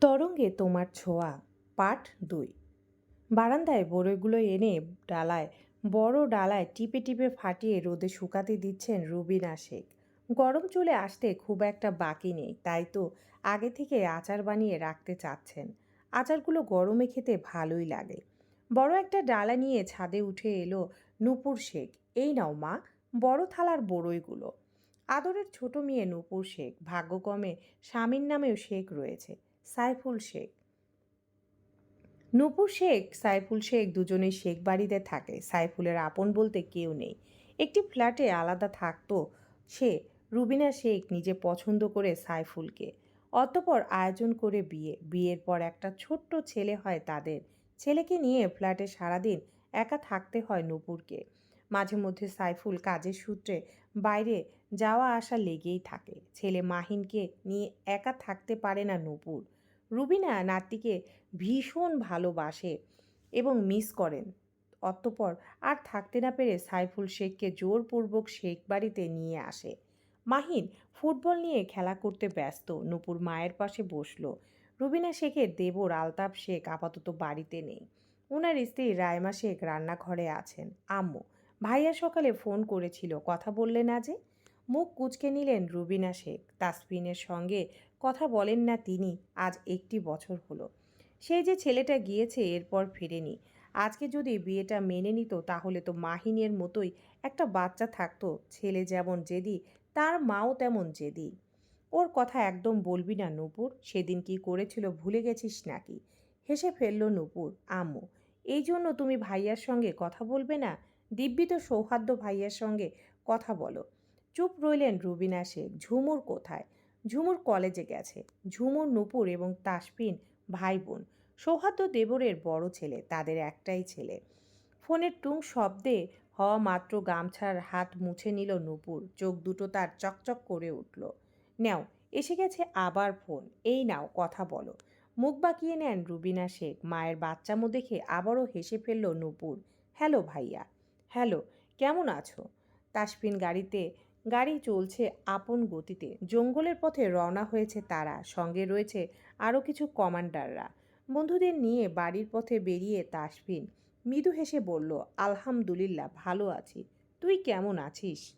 তরঙ্গে তোমার ছোঁয়া। পাঠ দুই। বারান্দায় বড়ইগুলো এনে ডালায়, বড় ডালায় টিপে টিপে ফাটিয়ে রোদে শুকাতে দিচ্ছেন রুবিনা শেখ। গরম চলে আসতে খুব একটা বাকি নেই, তাই তো আগে থেকে আচার বানিয়ে রাখতে চাচ্ছেন। আচারগুলো গরমে খেতে ভালোই লাগে। বড় একটা ডালা নিয়ে ছাদে উঠে এলো নূপুর শেখ। এই নাও মা, বড় থালার বড়ইগুলো। আদরের ছোট মেয়ে নূপুর শেখ। ভাগ্যক্রমে স্বামীর নামেও শেখ রয়েছে। সাইফুল শেখ। নূপুর শেখ, সাইফুল শেখ দুজনেই শেখ বাড়িতে থাকে। সাইফুলের আপন বলতে কেউ নেই। একটি ফ্ল্যাটে আলাদা থাকতো সে, রুবিনা শেখ নিজে পছন্দ করে সাইফুলকে। অতপর আয়োজন করে বিয়ে। বিয়ের পর একটা ছোট্ট ছেলে হয় তাদের। ছেলেকে নিয়ে ফ্ল্যাটে সারাদিন একা থাকতে হয় নূপুরকে। মাঝে মধ্যে সাইফুল কাজের সূত্রে বাইরে যাওয়া আসা লেগেই থাকে। ছেলে মাহিনকে নিয়ে একা থাকতে পারে না নূপুর। রুবিনা নাতিকে ভীষণ ভালোবাসে এবং মিস করেন। অতঃপর আর থাকতে না পেরে সাইফুল শেখকে জোরপূর্বক শেখ বাড়িতে নিয়ে আসে। মাহিন ফুটবল নিয়ে খেলা করতে ব্যস্ত, নূপুর মায়ের পাশে বসল। রুবিনা শেখের দেবর আলতাফ শেখ আপাতত বাড়িতে নেই। ওনার স্ত্রী রায়মা শেখ রান্নাঘরে আছেন। আম্মু, ভাইয়া সকালে ফোন করেছিল, কথা বললে না যে? মুখ কুচকে নিলেন রুবিনা শেখ। তাসফিনের সঙ্গে কথা বলেন না তিনি, আজ একটি বছর হলো। সেই যে ছেলেটা গিয়েছে এরপর ফেরেনি। আজকে যদি বিয়েটা মেনে নিত তাহলে তো মাহিনের মতোই একটা বাচ্চা থাকতো, ছেলে যেমন জেদি, তার মাও তেমন জেদি। ওর কথা একদম বলবি না নূপুর, সেদিন কি করেছিল ভুলে গেছিস নাকি? হেসে ফেলল নূপুর, আম্মু, এই জন্য তুমি ভাইয়ার সঙ্গে কথা বলবে না? দিব্যি তো সৌহার্দ্য ভাইয়ার সঙ্গে কথা বলো। চুপ রইলেন রুবিনা শেখ ঝুমুর কোথায়? ঝুমুর কলেজে গেছে। ঝুমুর, নূপুর এবং তাসপিন ভাই বোন সৌহার্দ্য দেবরের বড় ছেলে, তাদের একটাই ছেলে। ফোনের টুং শব্দে হওয়া মাত্র গামছার হাত মুছে নিল নূপুর। চোখ দুটো তার চকচক করে উঠল। নেও, এসে গেছে আবার ফোন। এই নাও, কথা বলো। মুখ বাঁকিয়ে নেন রুবিনা শেখ। মায়ের বাচ্চামো দেখে আবারও হেসে ফেলল নূপুর। হ্যালো ভাইয়া। হ্যালো, কেমন আছো? তাসপিন গাড়িতে গাড়ি চলছে আপন গতিতে। জঙ্গলের পথে রওনা হয়েছে তারা। সঙ্গে রয়েছে আরও কিছু কমান্ডাররা। বন্ধুদের নিয়ে বাড়ির পথে বেরিয়ে তাসফিন মৃদু হেসে বলল, আলহামদুলিল্লাহ, ভালো আছি। তুই কেমন আছিস?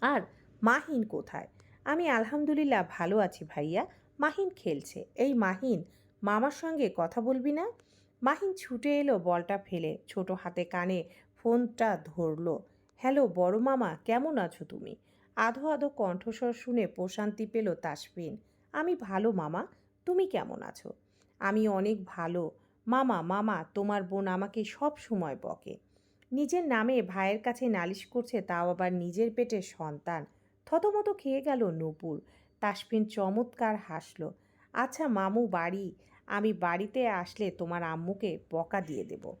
আর মাহিন কোথায়? আমি আলহামদুলিল্লাহ ভালো আছি ভাইয়া। মাহিন খেলছে। এই মাহিন, মামার সঙ্গে কথা বলবি না? মাহিন ছুটে এলো বলটা ফেলে। ছোট হাতে কানে ফোনটা ধরলো। হ্যালো, বড় মামা, কেমন আছো তুমি? আধো আধো কণ্ঠস্বর শুনে প্রশান্তি পেল তাসফিন। আমি ভালো, মামা, তুমি কেমন আছো? আমি অনেক ভালো। মামা মামা, তোমার বোন আমাকে সব সময় বকে। নিজের নামে ভাইয়ের কাছে নালিশ করছে, তাও আবার নিজের পেটের সন্তান। থতমত খেয়ে গেল নূপুর। তাসফিন চমৎকার হাসলো। আচ্ছা মামু, বাড়ি। আমি বাড়িতে আসলে তোমার আম্মুকে বকা দিয়ে দেব।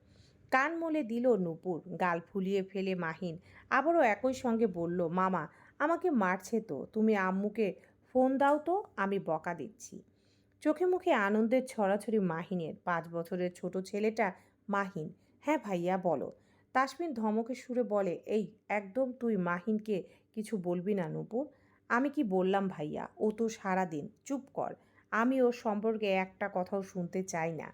কান মলে দিল নূপুর, গাল ফুলিয়ে ফেলে মাহিন। আবারও একই সঙ্গে বলল, মামা, আমাকে মারছে তো, তুমি আম্মুকে ফোন দাও তো, আমি বকা দিচ্ছি। চোখে মুখে আনন্দের ছড়াছড়ি মাহিনের, পাঁচ বছরের ছোট ছেলেটা মাহিন। হ্যাঁ ভাইয়া, বলো। তাসমিন ধমকে সুরে বলে, এই, একদম তুই মাহিনকে কিছু বলবি না নূপুর। আমি কি বললাম ভাইয়া? ও তো সারাদিন, চুপ কর। আমি ওর সম্পর্কে একটা কথাও শুনতে চাই না।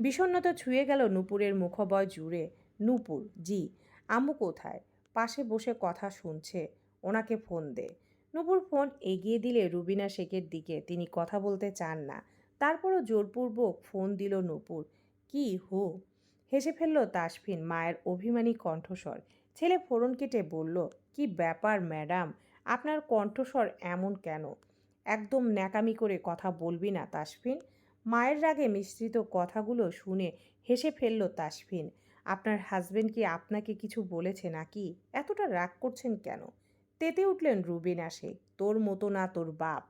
বিষণ্ণতা ছুঁয়ে গেল নূপুরের মুখবয় জুড়ে। নূপুর, জি, আম্মু কোথায়? পাশে বসে কথা শুনছে, ওনাকে ফোন দে। নূপুর ফোন এগিয়ে দিলে রুবিনা শেখের দিকে, তিনি কথা বলতে চান না। তারপরও জোরপূর্বক ফোন দিল নূপুর। কি, হো? হেসে ফেলল তাসফিন, মায়ের অভিমানী কণ্ঠস্বর। ছেলে ফোরন কেটে বলল, কি ব্যাপার, ম্যাডাম? আপনার কণ্ঠস্বর এমন কেন? একদম ন্যাকামি করে কথা বলবি না তাসফিন? মায়ের রাগে মিশ্রিত কথাগুলো শুনে হেসে ফেলল তাসফিন। আপনার হাজবেন্ড কি আপনাকে কিছু বলেছে নাকি? এতটা রাগ করছেন কেন? তেতে উঠলেন রুবিনা শেখ তোর মতো না তোর বাপ।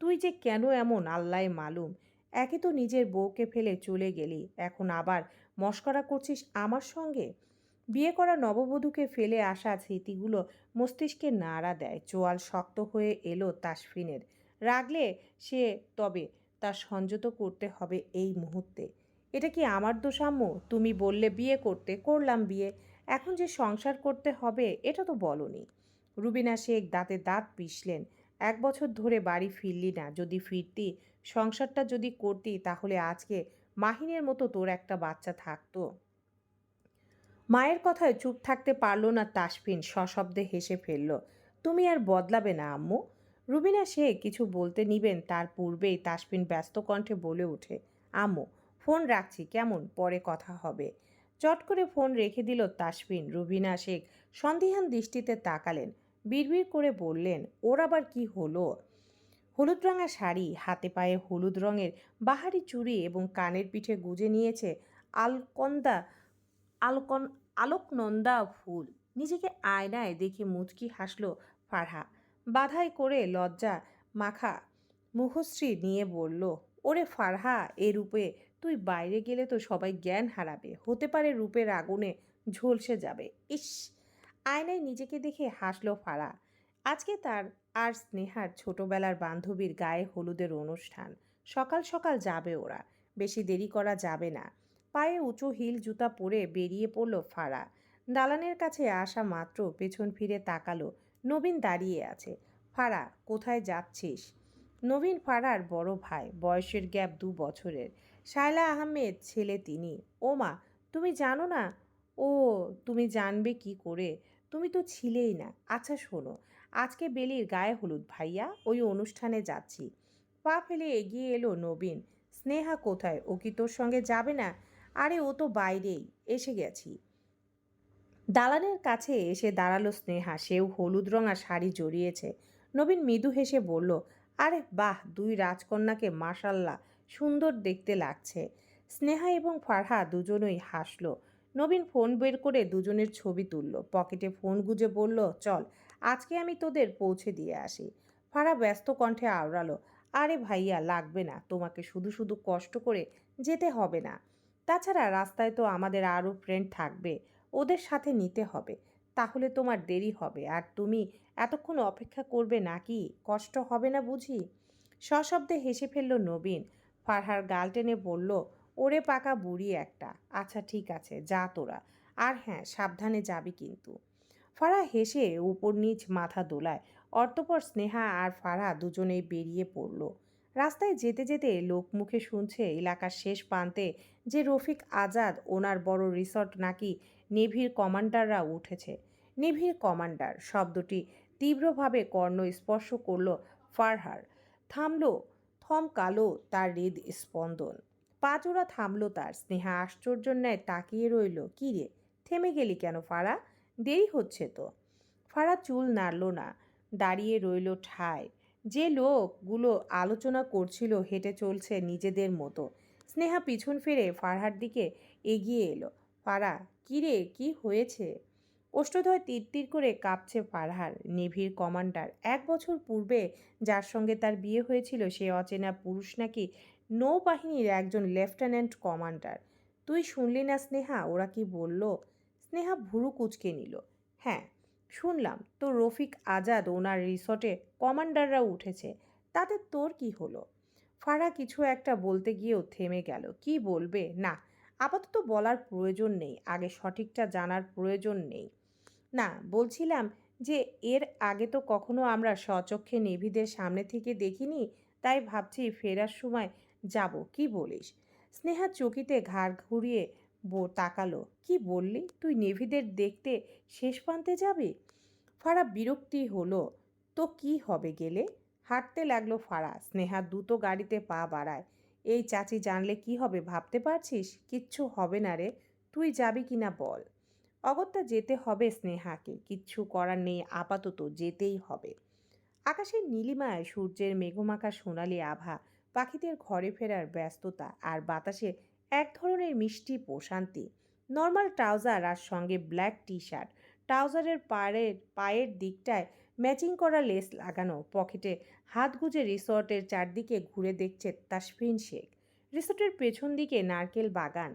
তুই যে কেন এমন আল্লাহ মালুম? একে তো নিজের বউকে ফেলে চলে গেলি, এখন আবার মস্করা করছিস আমার সঙ্গে? বিয়ে করা নববধূকে ফেলে আসা স্মৃতিগুলো মস্তিষ্কে নাড়া দেয়, চোয়াল শক্ত হয়ে এলো তাসফিনের। রাগলে সে তবে তার সংযত করতে হবে এই মুহূর্তে। এটা কি আমার দোষাম্য তুমি বললে বিয়ে করতে, করলাম বিয়ে। এখন যে সংসার করতে হবে, এটা তো বলনি। রুবিনা শেখ দাঁতে দাঁত পিষলেন। এক বছর ধরে বাড়ি ফিরলি না। যদি ফিরতি, সংসারটা যদি করতি, তাহলে আজকে মাহিনের মতো তোর একটা বাচ্চা থাকতো। মায়ের কথায় চুপ থাকতে পারল না তাসফিন, সশব্দে হেসে ফেলল। তুমি আর বদলাবে না, আম্মু। রুবিনা সে কিছু বলতে নিবেন, তার পূর্বেই তাসফিন ব্যস্ত কণ্ঠে বলে ওঠে, আম্মু, ফোন রাখছি, কেমন? পরে কথা হবে। চট করে ফোন রেখে দিল তাসফিন রুবিনা শেখ সন্দিহান দৃষ্টিতে তাকালেন, বিড়বিড় করে বললেন, ওর আবার কি হলো? হলুদ রঙা শাড়ি, হাতে পায়ে হলুদ রঙের বাহারি চুড়ি এবং কানের পিঠে গুজে নিয়েছে আলকন্দা, আলকন, আলোকনন্দা ফুল। নিজেকে আয়নায় দেখে মুচকি হাসলো ফারহা বাধাই করে লজ্জা মাখা মুখশ্রী নিয়ে বলল, ওরে ফারহা, এ রূপে তুই বাইরে গেলে তো সবাই জ্ঞান হারাবে। হতে পারে রূপের আগুনে ঝলসে যাবে। ইস, আয়নায় নিজেকে দেখে হাসলো ফারা। আজকে তার আর স্নেহার ছোটবেলার বান্ধবীর গায়ে হলুদের অনুষ্ঠান। সকাল সকাল যাবে ওরা। বেশি দেরি করা যাবে না। পায়ে উঁচু হিল জুতা পরে বেরিয়ে পড়ল ফারা। দালানের কাছে আসা মাত্র পেছন ফিরে তাকালো নবীন দাঁড়িয়ে আছে। ফারা, কোথায় যাচ্ছিস? নবীন ফারার বড় ভাই, বয়সের গ্যাপ দু বছরের। শায়লা আহমেদ ছেলে তিনি। ও মা তুমি জানো না? ও, তুমি জানবে কি করে? তুমি তো ছিলেই না। আচ্ছা শোনো, আজকে বেলির গায়ে হলুদ ভাইয়া, ওই অনুষ্ঠানে যাচ্ছি। পা ফেলে এগিয়ে এলো নবীন। স্নেহা কোথায়? ও কি তোর সঙ্গে যাবে না? আরে ও তো বাইরেই, এসে গেছি। দালানের কাছে এসে দাঁড়াল স্নেহা। সেও হলুদ রঙা শাড়ি জড়িয়েছে। নবীন মৃদু হেসে বলল, আরে বাহ, দুই রাজকন্যাকে মাশাল্লাহ, সুন্দর দেখতে লাগছে। স্নেহা এবং ফারহা দুজনই হাসলো। নবীন ফোন বের করে দুজনের ছবি তুলল। পকেটে ফোন গুজে বলল, চল, আজকে আমি তোদের পৌঁছে দিয়ে আসি। ফারা ব্যস্ত কণ্ঠে আওড়ালো, আরে ভাইয়া, লাগবে না। তোমাকে শুধু শুধু কষ্ট করে যেতে হবে না। তাছাড়া রাস্তায় তো আমাদের আরও ফ্রেন্ড থাকবে। ওদের সাথে নিতে হবে। তাহলে তোমার দেরি হবে। আর তুমি এতক্ষণ অপেক্ষা করবে নাকি? কষ্ট হবে না বুঝি? সশব্দে হেসে ফেলল নবীন। ফারহার গাল টেনে বলল, ওরে পাকা বুড়ি একটা। আচ্ছা ঠিক আছে, যা তোরা। আর হ্যাঁ সাবধানে যাবি কিন্তু। ফারা হেসে উপর নিচ মাথা দোলায়। অর্থপর স্নেহা আর ফারা দুজনেই বেরিয়ে পড়ল। রাস্তায় যেতে যেতে লোকমুখে শুনছে এলাকার শেষ প্রান্তে যে রফিক আজাদ ওনার বড় রিসর্ট নাকি নেভির কমান্ডাররা উঠেছে। নেভির কমান্ডার শব্দটি তীব্রভাবে কর্ণ স্পর্শ করল ফারহার। থামল, থমকালো তার হৃদ স্পন্দন। পাঁচোরা থামলো তার, স্নেহা আশ্চর্য ন্যায় তাকিয়ে রইল। কী রে, থেমে গেলি কেন ফারা? দেরি হচ্ছে তো? ফারা চুল নাড়ল না, দাঁড়িয়ে রইল ঠায়। যে লোকগুলো আলোচনা করছিল হেঁটে চলছে নিজেদের মতো। স্নেহা পিছন ফিরে ফারহার দিকে এগিয়ে এলো। ফারা, কী রে? কী হয়েছে? অষ্টধয় তীর করে কাঁপছে ফারহার। নেভির কমান্ডার, এক বছর পূর্বে যার সঙ্গে তার বিয়ে হয়েছিল সে অচেনা পুরুষ নাকি নৌবাহিনীর একজন লেফটেন্যান্ট কমান্ডার। তুই শুনলি না স্নেহা? ওরা কি বলল? স্নেহা ভুরু কুচকে নিল। হ্যাঁ শুনলাম তো রফিক আজাদ ওনার রিসর্টে কমান্ডাররা উঠেছে। তাতে তোর কি হলো? ফারা কিছু একটা বলতে গিয়েও থেমে গেল। কি বলবে? না, আপাতত বলার প্রয়োজন নেই। আগে সঠিকটা জানার প্রয়োজন নেই। না, বলছিলাম যে এর আগে তো কখনো আমরা স্বচক্ষে নেভিদের সামনে থেকে দেখিনি, তাই ভাবছি ফেরার সময় যাব। কি বলিস? স্নেহা চকিতে ঘাড় ঘুরিয়ে তাকালো। কি বললি? তুই নেভিদের দেখতে শেষ প্রান্তে যাবি? ফারা বিরক্তি হলো। তো কি হবে গেলে? হাঁটতে লাগল ফারা। স্নেহা দ্রুত গাড়িতে পা বাড়ায়। এই চাচি জানলে কি হবে ভাবতে পারছিস? কিচ্ছু হবে না রে। তুই যাবি কি না বল? অগত্যা যেতে হবে স্নেহাকে। কিচ্ছু করার নেই, আপাতত যেতেই হবে। আকাশের নীলিমায় সূর্যের মেঘমাখা সোনালি আভা পাখিদের ঘরে ফেরার ব্যস্ততা আর বাতাসে এক ধরনের মিষ্টি প্রশান্তি। নর্মাল ট্রাউজার আর সঙ্গে ব্ল্যাক টি শার্ট ট্রাউজারের পায়ের পায়ের দিকটায় ম্যাচিং করা লেস লাগানো। পকেটে হাত গুজে রিসর্টের চারদিকে ঘুরে দেখছে তাসফিন শেখ। রিসর্টের পেছন দিকে নারকেল বাগান।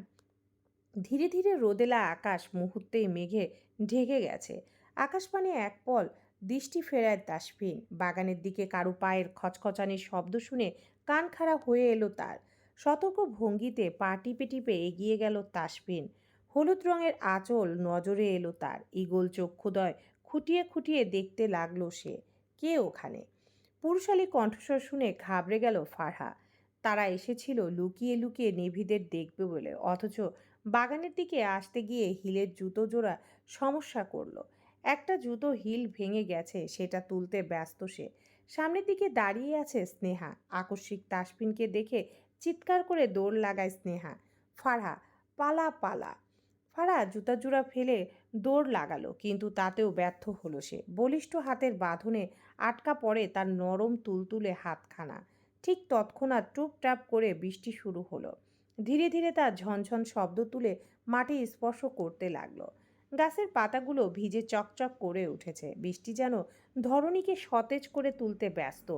ধীরে ধীরে রোদেলা আকাশ মুহূর্তেই মেঘে ঢেকে গেছে। আকাশপানে এক পল দৃষ্টি ফেরায় তাসফিন। বাগানের দিকে কারও পায়ের খচখচানির শব্দ শুনে কান খাড়া হয়ে এলো তার। সতর্ক ভঙ্গিতে পা টিপে টিপে এগিয়ে গেল তাসফিন। হলুদ রঙের আঁচল নজরে এলো তার। ইগল চক্ষুদয় খুঁটিয়ে খুঁটিয়ে দেখতে লাগল সে। কে ওখানে? পুরুষালী কণ্ঠস্বর শুনে ঘাবড়ে গেল ফারহা। তারা এসেছিল লুকিয়ে লুকিয়ে নেভিদের দেখবে বলে। অথচ বাগানের দিকে আসতে গিয়ে হিলের জুতো জোড়া সমস্যা করল। একটা জুতো হিল ভেঙে গেছে, সেটা তুলতে ব্যস্ত সে। সামনের দিকে দাঁড়িয়ে আছে স্নেহা। আকস্মিক তাসপিনকে দেখে চিৎকার করে দৌড় লাগায় স্নেহা। ফারহা, পালা পালা। ফারা জুতা জোড়া ফেলে দৌড় লাগালো, কিন্তু তাতেও ব্যর্থ হলো সে। বলিষ্ঠ হাতের বাঁধনে আটকা পড়ে তার নরম তুলতুলে হাতখানা। ঠিক তৎক্ষণাৎ টুপটাপ করে বৃষ্টি শুরু হলো। ধীরে ধীরে তার ঝনঝন শব্দ তুলে মাটি স্পর্শ করতে লাগল। গাছের পাতাগুলো ভিজে চকচক করে উঠেছে। বৃষ্টি যেন ধরণীকে সতেজ করে তুলতে ব্যস্ত।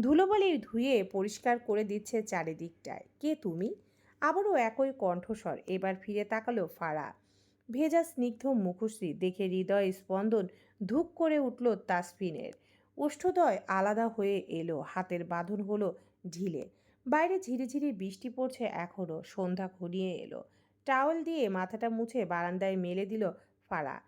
ধুলোবালি ধুয়ে পরিষ্কার করে দিচ্ছে চারিদিকটায়। কে তুমি? আবারও একই কণ্ঠস্বর, এবার ফিরে তাকালো ফারা। ভেজা স্নিগ্ধ মুখশ্রী দেখে হৃদয় স্পন্দন ধুক করে উঠল তাসফিনের। ওষ্ঠদয় আলাদা হয়ে এলো, হাতের বাঁধন হলো ঢিলে। বাইরে ঝিরিঝিরি বৃষ্টি পড়ছে এখনও, সন্ধ্যা ঘনিয়ে এলো। টাওয়েল দিয়ে মাথাটা মুছে বারান্দায় মেলে দিল ফারা।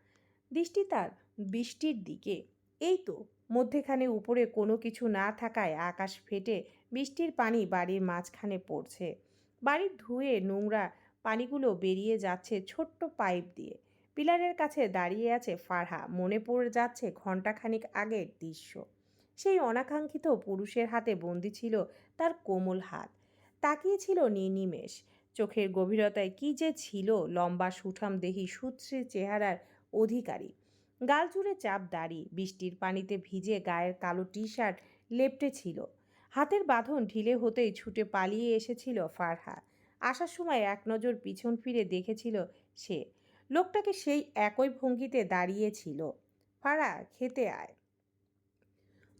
দৃষ্টি তার বৃষ্টির দিকে। এই তো মধ্যেখানে উপরে কোনো কিছু না থাকায় আকাশ ফেটে বৃষ্টির পানি বাড়ির মাঝখানে পড়ছে। বাড়ির ধুয়ে নোংরা পানিগুলো বেরিয়ে যাচ্ছে ছোট্ট পাইপ দিয়ে। পিলারের কাছে দাঁড়িয়ে আছে ফারহা। মনে পড়ে যাচ্ছে ঘণ্টাখানিক আগের দৃশ্য। সেই অনাকাঙ্ক্ষিত পুরুষের হাতে বন্দি ছিল তার কোমল হাত। তাকিয়েছিল নির্নিমেষ। চোখের গভীরতায় কি যে ছিল লম্বা সুঠাম দেহি সুশ্রী চেহারার অধিকারী। গাল জুড়ে চাপ দাড়ি বৃষ্টির পানিতে ভিজে গায়ের কালো টি শার্ট লেপটে ছিল। হাতের বাঁধন ঢিলে হতেই ছুটে পালিয়ে এসেছিল ফারহা আসার সময় এক নজর পিছন ফিরে দেখেছিল সে। লোকটাকে সেই একই ভঙ্গিতে দাঁড়িয়েছিল। ফারা খেতে আয়।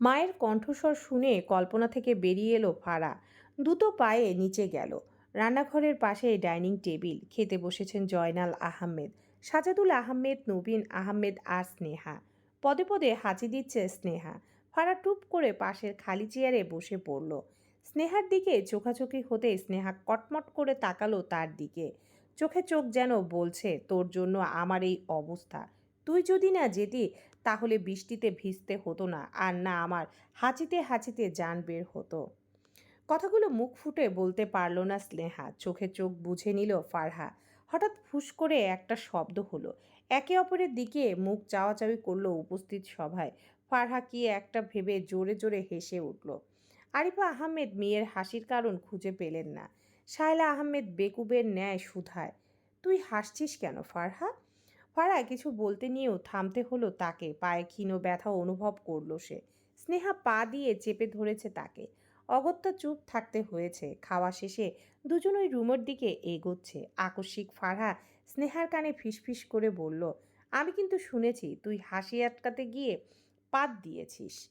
মায়ের কণ্ঠস্বর শুনে কল্পনা থেকে বেরিয়ে এলো ফারা দুটো পায়ে নিচে গেল। রান্নাঘরের পাশে ডাইনিং টেবিল। খেতে বসেছেন জয়নাল আহমেদ। সাজাদুল আহমেদ, নবীন আহমেদ আর স্নেহা। পদে পদে হাঁচি দিচ্ছে স্নেহা। ফারা টুপ করে পাশের খালি চেয়ারে বসে পড়ল। স্নেহার দিকে চোখাচোখি হতে স্নেহা কটমট করে তাকালো তার দিকে। চোখে চোখ যেন বলছে, তোর জন্য আমার এই অবস্থা। তুই যদি না যেতি, তাহলে বৃষ্টিতে ভিজতে হতো না, আর না আমার হাঁচিতে হাঁচিতে যান বের হতো। কথাগুলো মুখ ফুটে বলতে পারল না স্নেহা। চোখে চোখ বুঝে নিল ফারহা। হঠাৎ ফুস করে একটা শব্দ হলো। একে অপরের দিকে মুখ চাওয়াচাওয়ি করল উপস্থিত সভায়। ফারহা কি একটা ভেবে জোরে জোরে হেসে উঠল। আরিফা আহমেদ মেয়ের হাসির কারণ খুঁজে পেলেন না। শায়লা আহমেদ বেকুবের ন্যায় সুধায়। তুই হাসছিস কেন ফারহা? ফারহা কিছু বলতে নিয়েও থামতে হলো তাকে। পায়ে ক্ষীণ ব্যথা অনুভব করল সে। স্নেহা পা দিয়ে চেপে ধরেছে তাকে। অগত্যা চুপ থাকতে হয়েছে। খাওয়া শেষে দুজনই রুমের দিকে এগোচ্ছে। আকস্মিক ফারহা স্নেহার কানে ফিসফিস করে বলল, আমি কিন্তু শুনেছি, তুই হাসি আটকাতে গিয়ে পাত দিয়েছিস।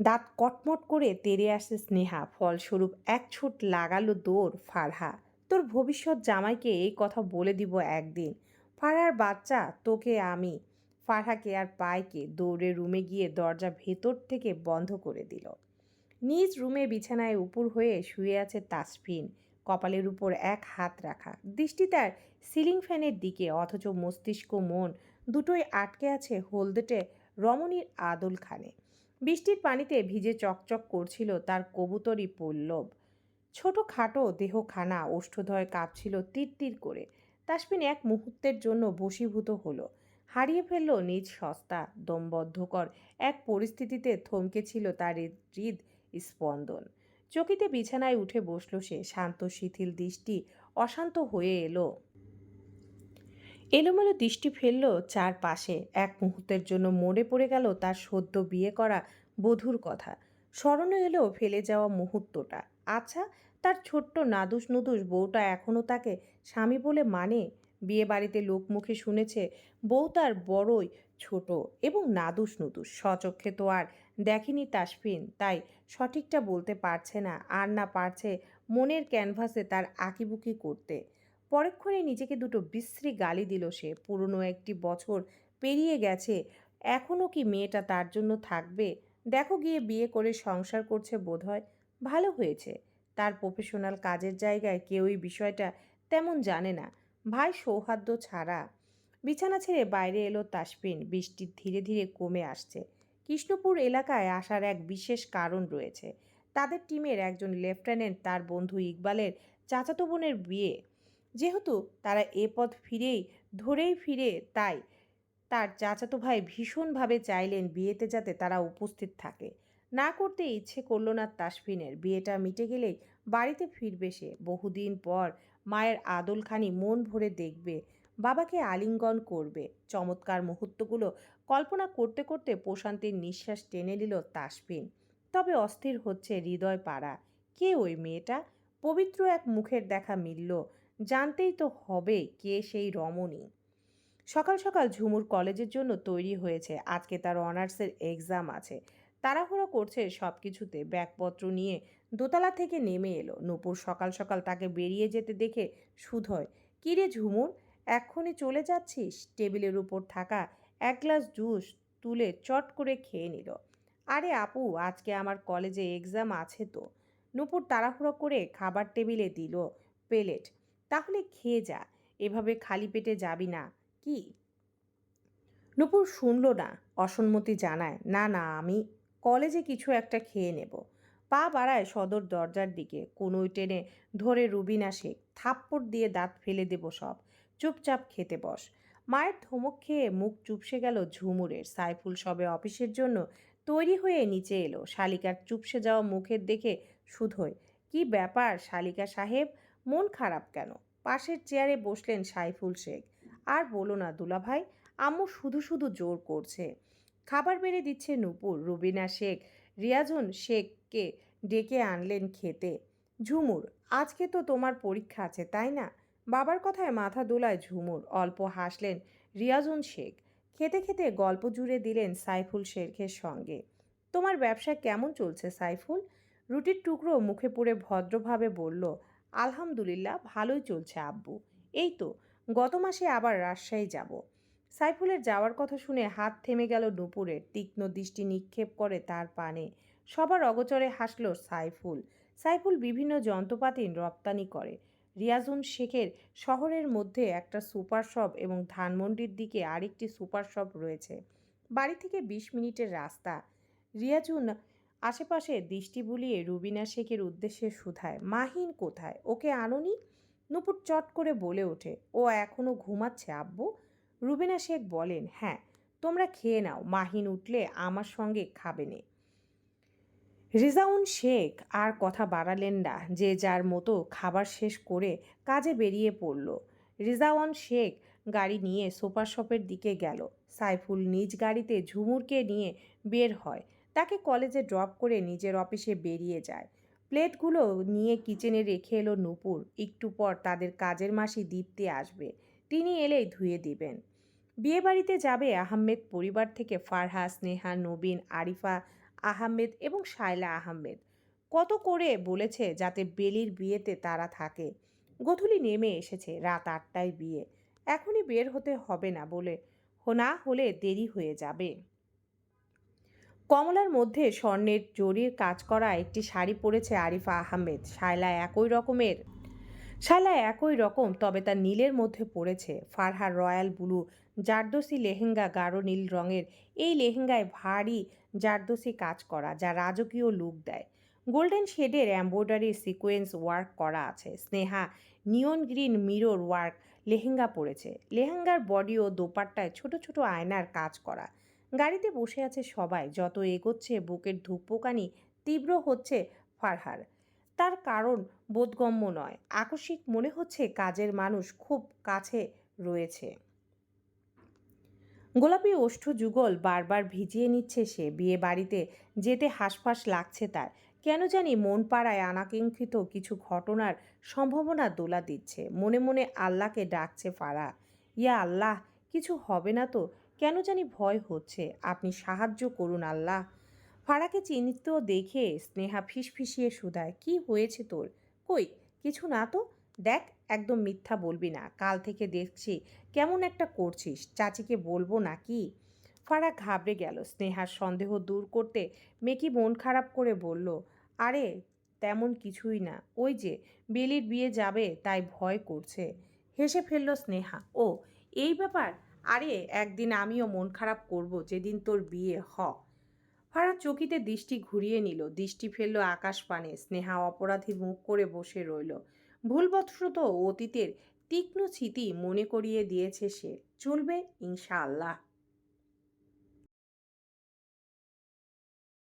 দাঁত কটমট করে তেরে আসে স্নেহা, ফলস্বরূপ এক ছুট লাগালো দৌড় ফারহা। তোর ভবিষ্যৎ জামাইকে এই কথা বলে দিব একদিন। ফারহার বাচ্চা, তোকে আমি। ফারহাকে আর পায়কে দৌড়ে রুমে গিয়ে দরজা ভেতর থেকে বন্ধ করে দিল। নিজ রুমে বিছানায় উপর হয়ে শুয়ে আছে তাসফিন। কপালের উপর এক হাত রাখা। দৃষ্টি তার সিলিং ফ্যানের দিকে, অথচ মস্তিষ্ক মন দুটোই আটকে আছে হলদেটে রমণীর আদল খানে বৃষ্টির পানিতে ভিজে চকচক করছিল তার কবুতরি পল্লব। ছোট খাটো দেহখানা ওষ্ঠধয় কাঁপছিল তীর তীর করে। তাসপিন এক মুহূর্তের জন্য বশীভূত হলো। হারিয়ে ফেলল নিজ সস্তা, দমবদ্ধকর এক পরিস্থিতিতে থমকে ছিল তার হৃদ স্পন্দন। চকিতে বিছানায় উঠে বসল সে, শান্ত, শিথিল দৃষ্টি, অশান্ত হয়ে এলো। এলোমেলো দৃষ্টি ফেলল চারপাশে। এক মুহূর্তের জন্য মরে পড়ে গেল তার সদ্য বিয়ে করা বধুর কথা। স্মরণে এলো ফেলে যাওয়া মুহূর্তটা। আচ্ছা তার ছোট্ট নাদুস নুদুস বউটা এখনও তাকে স্বামী বলে মানে? বিয়ে বাড়িতে লোকমুখে শুনেছে বউ তার বড়ই ছোট এবং নাদুস নুদুস স্বচক্ষে তো আর দেখেনি তাসফিন, তাই সঠিকটা বলতে পারছে না, আর না পারছে মনের ক্যানভাসে তার আঁকিবুকি করতে। পরক্ষণে নিজেকে দুটো বিশ্রী গালি দিল সে, পুরনো একটি বছর পেরিয়ে গেছে এখনও কি মেয়েটা তার জন্য থাকবে? দেখো গিয়ে বিয়ে করে সংসার করছে বোধহয়, ভালো হয়েছে। তার প্রফেশনাল কাজের জায়গায় কেউই বিষয়টা তেমন জানে না, ভাই সৌহার্দ্য ছাড়া। বিছানা ছেড়ে বাইরে এলো তাসপিন বৃষ্টি ধীরে ধীরে কমে আসছে। কৃষ্ণপুর এলাকায় আসার এক বিশেষ কারণ রয়েছে। তাদের টিমের একজন লেফটেন্যান্ট তার বন্ধু ইকবালের চাচাতো বোনের বিয়ে। যেহেতু তারা এ পথ ফিরেই, ধরেই ফিরে, তাই তার চাচাতো ভাই ভীষণভাবে চাইলেন বিয়েতে যাতে তারা উপস্থিত থাকে। না করতে ইচ্ছে করল না তাসফিনের। বিয়েটা মিটে গেলেই বাড়িতে ফিরবে সে। বহুদিন পর মায়ের আদলখানি মন ভরে দেখবে, বাবাকে আলিঙ্গন করবে। চমৎকার মুহূর্তগুলো কল্পনা করতে করতে প্রশান্তির নিঃশ্বাস টেনে নিল তাসফিন। তবে অস্থির হচ্ছে হৃদয় পাড়া। কে ওই মেয়েটা? পবিত্র এক মুখের দেখা মিলল। জানতেই তো হবে কে সেই রমণী। সকাল সকাল ঝুমুর কলেজের জন্য তৈরি হয়েছে। আজকে তার অনার্সের এক্সাম আছে। তাড়াহুড়ো করছে সব কিছুতে ব্যাগপত্র নিয়ে দোতলা থেকে নেমে এলো। নূপুর সকাল সকাল তাকে বেরিয়ে যেতে দেখে সুধয় কিরে ঝুমুর? এক্ষুনি চলে যাচ্ছিস? টেবিলের উপর থাকা এক গ্লাস জুস তুলে চট করে খেয়ে নিল। আরে আপু, আজকে আমার কলেজে এক্সাম আছে তো। নূপুর তাড়াহুড়ো করে খাবার টেবিলে দিল প্লেট। তাহলে খেয়ে যা, এভাবে খালি পেটে যাবি না, কি? নূপুর শুনল না, অসম্মতি জানায়, না না, আমি কলেজে কিছু একটা খেয়ে নেব। পা বাড়ায় সদর দরজার দিকে, কোনোই টেনে ধরে রুবিনা শেখ থাপ্পড় দিয়ে দাঁত ফেলে দেব সব। চুপচাপ খেতে বস। মায়ের ধমক খেয়ে মুখ চুপসে গেল ঝুমুরের। সাইফুল সবে অফিসের জন্য তৈরি হয়ে নিচে এলো। শালিকার চুপসে যাওয়া মুখের দেখে শুধোয় কি ব্যাপার শালিকা সাহেব? মন খারাপ কেন? পাশের চেয়ারে বসলেন সাইফুল শেখ। আর বলো না দুলাভাই, আম্মু শুধু শুধু জোর করছে। খাবার বেড়ে দিচ্ছে নূপুর, রুবিনা শেখ, রিয়াজন শেখকে ডেকে আনলেন খেতে। ঝুমুর, আজকে তো তোমার পরীক্ষা আছে, তাই না? বাবার কথায় মাথা দোলায় ঝুমুর, অল্প হাসলেন রিয়াজুন শেখ। খেতে খেতে গল্প জুড়ে দিলেন সাইফুল শেখের সঙ্গে। তোমার ব্যবসা কেমন চলছে সাইফুল? রুটির টুকরো মুখে পুড়ে ভদ্রভাবে বলল, আলহামদুলিল্লাহ, ভালোই চলছে আব্বু। এই তো, গত মাসে আবার রাজশাহী যাব। সাইফুলের যাওয়ার কথা শুনে হাত থেমে গেল নুপুরের, তীক্ষ্ণ দৃষ্টি নিক্ষেপ করে তার পানে। সবার অগচরে হাসল সাইফুল। সাইফুল বিভিন্ন যন্ত্রপাতি রপ্তানি করে। রিয়াজুন শেখের শহরের মধ্যে একটা সুপার শপ এবং ধানমন্ডির দিকে আরেকটি সুপার শপ রয়েছে। বাড়ি থেকে বিশ মিনিটের রাস্তা। রিয়াজুন আশেপাশে দৃষ্টি বুলিয়ে রুবিনা শেখের উদ্দেশ্যে শুধায়, মাহিন কোথায়? ওকে আনোনি? নুপুর চট করে বলে ওঠে, ও এখনও ঘুমাচ্ছে, আব্বু? রুবিনা শেখ বলেন হ্যাঁ তোমরা খেয়ে নাও, মাহিন উঠলে আমার সঙ্গে খাবে নে। রিজাউন শেখ আর কথা বাড়ালেন না, যে যার মতো খাবার শেষ করে কাজে বেরিয়ে পড়ল। রিজাওয়ান শেখ গাড়ি নিয়ে সুপার শপের দিকে গেল। সাইফুল নিজ গাড়িতে ঝুমুরকে নিয়ে বের হয়। তাকে কলেজে ড্রপ করে নিজের অফিসে বেরিয়ে যায়। প্লেটগুলো নিয়ে কিচেনে রেখে এলো নূপুর। একটু পর তাদের কাজের মাসি দীপ্তি আসবে। তিনি এলেই ধুয়ে দিবেন। বিয়েবাড়িতে যাবে আহমেদ পরিবার থেকে ফারহা স্নেহা, নবীন, আরিফা আহমেদ এবং শায়লা আহমেদ। কত করে বলেছে যাতে বেলির বিয়েতে তারা থাকে। গধূলি নেমে এসেছে, রাত আটটায় বিয়ে। এখনই বের হতে হবে না বলে, না হলে দেরি হয়ে যাবে। কমলার মধ্যে স্বর্ণের জরির কাজ করা একটি শাড়ি পরেছে আরিফা আহমেদ। শায়লা একই রকমের। শালা একই রকম, তবে তার নীলের মধ্যে পড়েছে ফারহার রয়্যাল ব্লু, জারদোসি লেহেঙ্গা গাঢ় নীল রঙের। এই লেহেঙ্গায় ভারী জারদোসি কাজ করা, যা রাজকীয় লুক দেয়। গোল্ডেন শেডের এম্ব্রয়ডারি সিকোয়েন্স ওয়ার্ক করা আছে। Sneha, neon green mirror work lehenga পরেছে। লেহেঙ্গার বডি ও দোপাট্টায় ছোট ছোট আয়নার কাজ করা। গাড়িতে বসে আছে সবাই, যত এগোচ্ছে বুকের ধূপকানি, তীব্র হচ্ছে ফারহার। তার কারণ বোধগম্য নয়, আকস্মিক মনে হচ্ছে কাজের মানুষ খুব কাছে রয়েছে। গোলাপি ওষ্ঠ যুগল বারবার ভিজিয়ে নিচ্ছে সে। বিয়ে বাড়িতে যেতে হাসফাস লাগছে তার। কেন জানি মন পাড়ায় আনাকাঙ্ক্ষিত কিছু ঘটনার সম্ভাবনা দোলা দিচ্ছে। মনে মনে আল্লাহকে ডাকছে ফারা। ইয়া আল্লাহ, কিছু হবে না তো? কেন জানি ভয় হচ্ছে। আপনি সাহায্য করুন আল্লাহ। ফারাকে চিহ্নিত দেখে স্নেহা ফিসফিসিয়ে শুধায়, কি হয়েছে তোর? কই? কিছু না তো? দেখ একদম মিথ্যা বলবি না। কাল থেকে দেখছি কেমন একটা করছিস। চাচিকে বলব নাকি? ফারা ঘাবড়ে গেল। স্নেহার সন্দেহ দূর করতে মেকি মন খারাপ করে বলল, আরে, তেমন কিছুই না। ওই যে, বেলির বিয়ে যাবে, তাই ভয় করছে। হেসে ফেলল স্নেহা, ও, এই ব্যাপার? আরে, একদিন আমিও মন খারাপ করব, যেদিন তোর বিয়ে হ। ফারা চকিতে দৃষ্টি ঘুরিয়ে নিল। দৃষ্টি ফেলল আকাশ পানে স্নেহা অপরাধী মুখ করে বসে রইল। ভুলবশত অতীতের তীক্ষ্ণ স্মৃতি মনে করিয়ে দিয়েছে সে। চলবে ইনশাআল্লাহ।